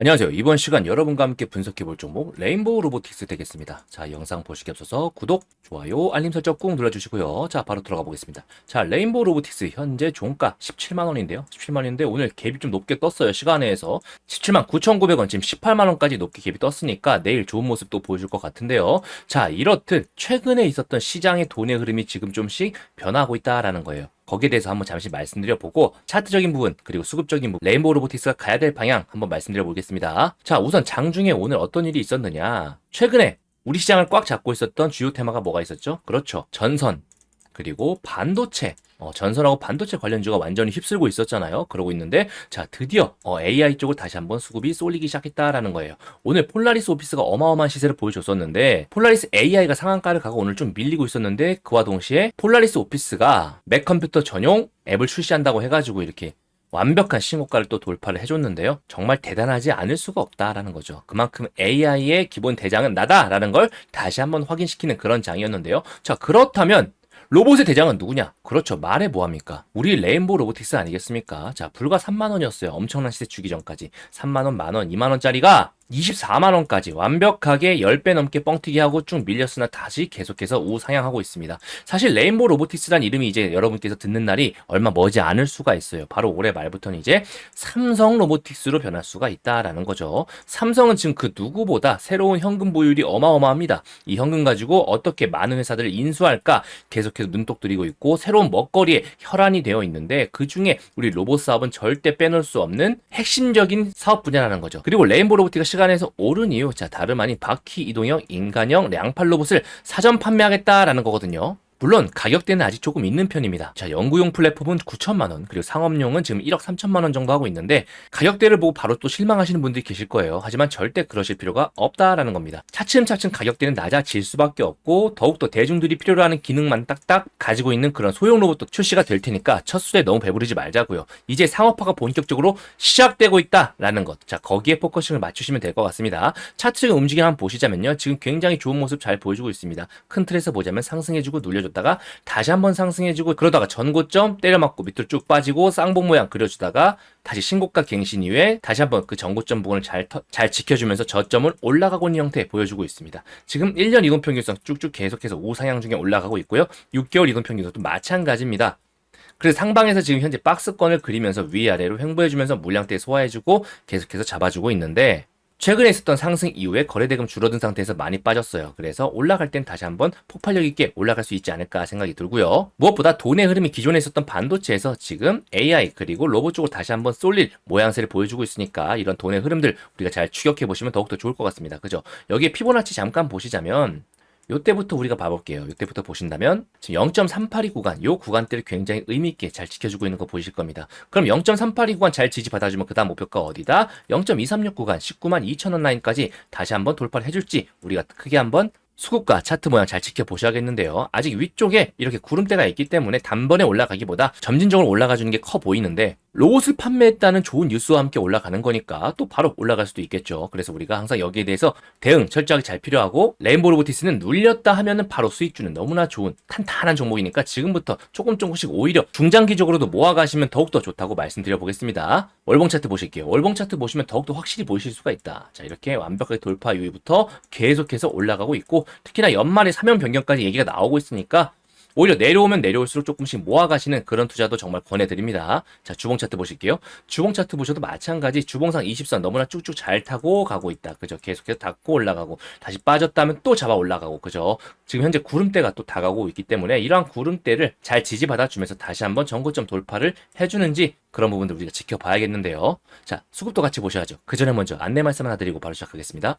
안녕하세요. 이번 시간 여러분과 함께 분석해 볼 종목 레인보우 로보틱스 되겠습니다. 자, 영상 보시기 앞서서 구독, 좋아요, 알림 설정 꾹 눌러주시고요. 자, 바로 들어가 보겠습니다. 자, 레인보우 로보틱스 현재 종가 17만원인데요. 17만원인데 오늘 갭이 좀 높게 떴어요. 시간에서 17만 9,900원 지금 18만원까지 높게 갭이 떴으니까 내일 좋은 모습도 보여줄 것 같은데요. 자, 이렇듯 최근에 있었던 시장의 돈의 흐름이 지금 좀씩 변하고 있다라는 거예요. 거기에 대해서 한번 잠시 말씀드려 보고 차트적인 부분 그리고 수급적인 부분 레인보우 로보틱스가 가야 될 방향 한번 말씀드려 보겠습니다. 자 우선 장중에 오늘 어떤 일이 있었느냐 최근에 우리 시장을 꽉 잡고 있었던 주요 테마가 뭐가 있었죠? 그렇죠 전선 그리고 반도체 어, 전선하고 반도체 관련주가 완전히 휩쓸고 있었잖아요. 그러고 있는데 자 드디어 어, AI 쪽을 다시 한번 수급이 쏠리기 시작했다라는 거예요. 오늘 폴라리스 오피스가 어마어마한 시세를 보여줬었는데 폴라리스 AI가 상한가를 가고 오늘 좀 밀리고 있었는데 그와 동시에 폴라리스 오피스가 맥 컴퓨터 전용 앱을 출시한다고 해가지고 이렇게 완벽한 신고가를 또 돌파를 해줬는데요. 정말 대단하지 않을 수가 없다라는 거죠. 그만큼 AI의 기본 대장은 나다라는 걸 다시 한번 확인시키는 그런 장이었는데요. 자, 그렇다면 로봇의 대장은 누구냐? 그렇죠. 말해 뭐합니까? 우리 레인보우 로보틱스 아니겠습니까? 자, 불과 3만원이었어요. 엄청난 시세 주기 전까지. 3만원, 만원, 2만원짜리가 24만원까지 완벽하게 10배 넘게 뻥튀기 하고 쭉 밀렸으나 다시 계속해서 우상향하고 있습니다. 사실 레인보우 로보틱스란 이름이 이제 여러분께서 듣는 날이 얼마 머지 않을 수가 있어요. 바로 올해 말부터는 이제 삼성 로보틱스로 변할 수가 있다라는 거죠. 삼성은 지금 그 누구보다 새로운 현금 보유율이 어마어마합니다. 이 현금 가지고 어떻게 많은 회사들을 인수할까 계속해서 눈독 들이고 있고 새로운 먹거리에 혈안이 되어 있는데 그 중에 우리 로봇 사업은 절대 빼놓을 수 없는 핵심적인 사업 분야라는 거죠. 그리고 레인보우 로보틱스 시간에서 오른 이유, 자 다름 아닌 바퀴 이동형 인간형 량팔 로봇을 사전 판매하겠다라는 거거든요. 물론 가격대는 아직 조금 있는 편입니다. 자, 연구용 플랫폼은 9천만 원, 그리고 상업용은 지금 1억 3천만 원 정도 하고 있는데 가격대를 보고 바로 또 실망하시는 분들이 계실 거예요. 하지만 절대 그러실 필요가 없다라는 겁니다. 차츰차츰 가격대는 낮아질 수밖에 없고 더욱더 대중들이 필요로 하는 기능만 딱딱 가지고 있는 그런 소형 로봇도 출시가 될 테니까 첫 수에 너무 배부르지 말자고요. 이제 상업화가 본격적으로 시작되고 있다라는 것. 자, 거기에 포커싱을 맞추시면 될 것 같습니다. 차트적인 움직임 한번 보시자면요. 지금 굉장히 좋은 모습 잘 보여주고 있습니다. 큰 틀에서 보자면 상승해주고 눌려 줘 줬다가 다시 한번 상승해주고 그러다가 전고점 때려맞고 밑으로 쭉 빠지고 쌍봉 모양 그려주다가 다시 신고가 갱신 이후에 다시 한번 그 전고점 부분을 잘, 터, 잘 지켜주면서 저점을 올라가고 있는 형태 보여주고 있습니다. 지금 1년 이동 평균선 쭉쭉 계속해서 우상향 중에 올라가고 있고요. 6개월 이동 평균선도 마찬가지입니다. 그래서 상방에서 지금 현재 박스권을 그리면서 위아래로 횡보해주면서 물량대 소화해주고 계속해서 잡아주고 있는데 최근에 있었던 상승 이후에 거래대금 줄어든 상태에서 많이 빠졌어요. 그래서 올라갈 땐 다시 한번 폭발력 있게 올라갈 수 있지 않을까 생각이 들고요. 무엇보다 돈의 흐름이 기존에 있었던 반도체에서 지금 AI 그리고 로봇 쪽으로 다시 한번 쏠릴 모양새를 보여주고 있으니까 이런 돈의 흐름들 우리가 잘 추격해 보시면 더욱더 좋을 것 같습니다. 그죠? 여기에 피보나치 잠깐 보시자면 요때부터 우리가 봐볼게요. 요때부터 보신다면 지금 0.382 구간, 요 구간대를 굉장히 의미 있게 잘 지켜주고 있는 거 보이실 겁니다. 그럼 0.382 구간 잘 지지 받아주면 그 다음 목표가 어디다? 0.236 구간, 19만 2천 원 라인까지 다시 한번 돌파를 해줄지 우리가 크게 한번 수급과 차트 모양 잘 지켜보셔야겠는데요. 아직 위쪽에 이렇게 구름대가 있기 때문에 단번에 올라가기보다 점진적으로 올라가 주는 게 커 보이는데 로봇을 판매했다는 좋은 뉴스와 함께 올라가는 거니까 또 바로 올라갈 수도 있겠죠. 그래서 우리가 항상 여기에 대해서 대응 철저하게 잘 필요하고 레인보우 로보티스는 눌렸다 하면은 바로 수익 주는 너무나 좋은 탄탄한 종목이니까 지금부터 조금 조금씩 오히려 중장기적으로도 모아가시면 더욱더 좋다고 말씀드려 보겠습니다. 월봉 차트 보실게요. 월봉 차트 보시면 더욱더 확실히 보이실 수가 있다. 자 이렇게 완벽하게 돌파 이후부터 계속해서 올라가고 있고 특히나 연말에 사면 변경까지 얘기가 나오고 있으니까 오히려 내려오면 내려올수록 조금씩 모아가시는 그런 투자도 정말 권해드립니다. 자, 주봉 차트 보실게요. 주봉 차트 보셔도 마찬가지 주봉상 20선 너무나 쭉쭉 잘 타고 가고 있다. 그죠? 계속해서 닫고 올라가고 다시 빠졌다면 또 잡아 올라가고 그죠? 지금 현재 구름대가 또 다가오고 있기 때문에 이러한 구름대를 잘 지지받아 주면서 다시 한번 전고점 돌파를 해주는지 그런 부분들 우리가 지켜봐야겠는데요. 자, 수급도 같이 보셔야죠. 그 전에 먼저 안내 말씀 하나 드리고 바로 시작하겠습니다.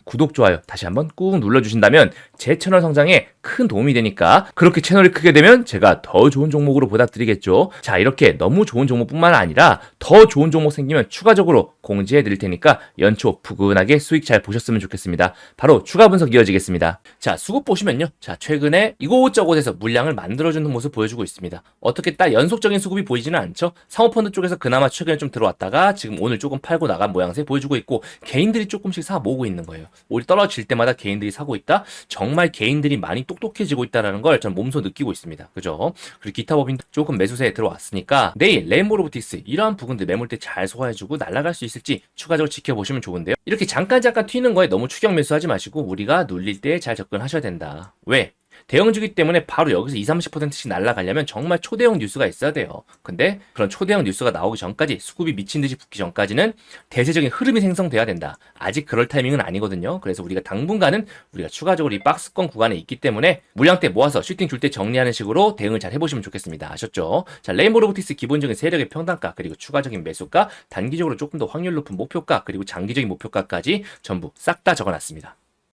구독, 좋아요 다시 한번 꾹 눌러주신다면 제 채널 성장에 큰 도움이 되니까 그렇게 채널이 크게 되면 제가 더 좋은 종목으로 보답드리겠죠. 자 이렇게 너무 좋은 종목뿐만 아니라 더 좋은 종목 생기면 추가적으로 공지해 드릴 테니까 연초 부근하게 수익 잘 보셨으면 좋겠습니다. 바로 추가 분석 이어지겠습니다. 자 수급 보시면요. 자 최근에 이곳저곳에서 물량을 만들어주는 모습 보여주고 있습니다. 어떻게 딱 연속적인 수급이 보이지는 않죠. 사모펀드 쪽에서 그나마 최근에 좀 들어왔다가 지금 오늘 조금 팔고 나간 모양새 보여주고 있고 개인들이 조금씩 사 모으고 있는 거예요. 오히 떨어질 때마다 개인들이 사고 있다. 정말 개인들이 많이 똑똑해지고 있다라는 걸전 몸소 느끼고 있습니다. 그죠? 그리고 기타 법인도 조금 매수세에 들어왔으니까 내일 레인보 로보틱스 이러한 부분들 매물대 잘 소화해주고 날아갈 수 있을지 추가적으로 지켜보시면 좋은데요. 이렇게 잠깐 잠깐 튀는 거에 너무 추격 매수하지 마시고 우리가 눌릴 때 잘 접근하셔야 된다. 왜? 대형주기 때문에 바로 여기서 20, 30%씩 날아가려면 정말 초대형 뉴스가 있어야 돼요. 근데 그런 초대형 뉴스가 나오기 전까지 수급이 미친 듯이 붙기 전까지는 대세적인 흐름이 생성돼야 된다. 아직 그럴 타이밍은 아니거든요. 그래서 우리가 당분간은 우리가 추가적으로 이 박스권 구간에 있기 때문에 물량대 모아서 슈팅 줄 때 정리하는 식으로 대응을 잘 해보시면 좋겠습니다. 아셨죠? 자, 레인보 로보틱스 기본적인 세력의 평단가 그리고 추가적인 매수가 단기적으로 조금 더 확률 높은 목표가 그리고 장기적인 목표가까지 전부 싹 다 적어놨습니다.